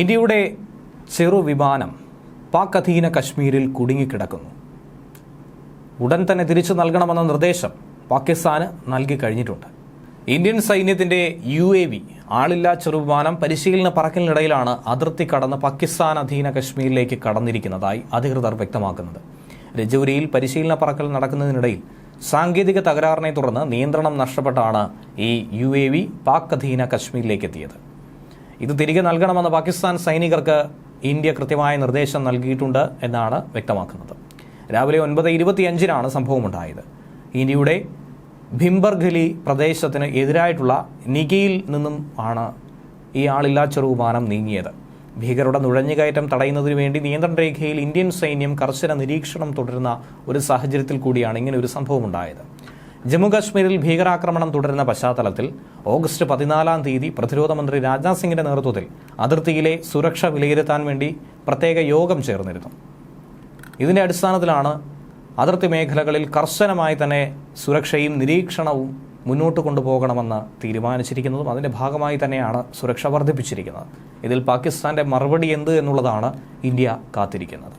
ഇന്ത്യയുടെ ചെറു വിമാനം പാക് അധീന കശ്മീരിൽ കുടുങ്ങിക്കിടക്കുന്നു. ഉടൻ തന്നെ തിരിച്ചു നൽകണമെന്ന നിർദ്ദേശം പാകിസ്ഥാന് നൽകി കഴിഞ്ഞിട്ടുണ്ട്. ഇന്ത്യൻ സൈന്യത്തിന്റെ യു എ വി ആളില്ലാ ചെറുവിമാനം പരിശീലന പറക്കലിനിടയിലാണ് അതിർത്തി കടന്ന് പാകിസ്ഥാൻ അധീന കശ്മീരിലേക്ക് കടന്നിരിക്കുന്നതായി അധികൃതർ വ്യക്തമാക്കുന്നത്. രജൌരിയിൽ പരിശീലന പറക്കൽ നടക്കുന്നതിനിടയിൽ സാങ്കേതിക തകരാറിനെ തുടർന്ന് നിയന്ത്രണം നഷ്ടപ്പെട്ടാണ് ഈ യു എ വി പാക് അധീന കശ്മീരിലേക്ക് എത്തിയത് ഇത് തിരികെ നൽകണമെന്ന് പാകിസ്ഥാൻ സൈനികർക്ക് ഇന്ത്യ കൃത്യമായ നിർദ്ദേശം നൽകിയിട്ടുണ്ട് എന്നാണ് വ്യക്തമാക്കുന്നത്. രാവിലെ ഒൻപത് ഇരുപത്തിയഞ്ചിനാണ് സംഭവമുണ്ടായത്. ഇന്ത്യയുടെ ഭിംബർഗലി പ്രദേശത്തിന് എതിരായിട്ടുള്ള നികിയിൽ നിന്നും ആണ് ഈ ആളില്ലാ ചെറുവിമാനം നീങ്ങിയത്. ഭീകരരുടെ നുഴഞ്ഞുകയറ്റം തടയുന്നതിനു വേണ്ടി നിയന്ത്രണ രേഖയിൽ ഇന്ത്യൻ സൈന്യം കർശന നിരീക്ഷണം തുടരുന്ന ഒരു സാഹചര്യത്തിൽ കൂടിയാണ് ഇങ്ങനെ ഒരു സംഭവമുണ്ടായത്. ജമ്മു കാശ്മീരിൽ ഭീകരാക്രമണം തുടരുന്ന പശ്ചാത്തലത്തിൽ ഓഗസ്റ്റ് പതിനാലാം തീയതി പ്രതിരോധ മന്ത്രി രാജ്നാഥ് സിംഗിന്റെ നേതൃത്വത്തിൽ അതിർത്തിയിലെ സുരക്ഷ വിലയിരുത്താൻ വേണ്ടി പ്രത്യേക യോഗം ചേർന്നിരുന്നു. ഇതിന്റെ അടിസ്ഥാനത്തിലാണ് അതിർത്തി മേഖലകളിൽ കർശനമായി തന്നെ സുരക്ഷയും നിരീക്ഷണവും മുന്നോട്ട് കൊണ്ടുപോകണമെന്ന് തീരുമാനിച്ചിരിക്കുന്നതും അതിന്റെ ഭാഗമായി തന്നെയാണ് സുരക്ഷ വർദ്ധിപ്പിച്ചിരിക്കുന്നത്. ഇതിൽ പാകിസ്ഥാന്റെ മറുപടി എന്ത് എന്നുള്ളതാണ് ഇന്ത്യ കാത്തിരിക്കുന്നത്.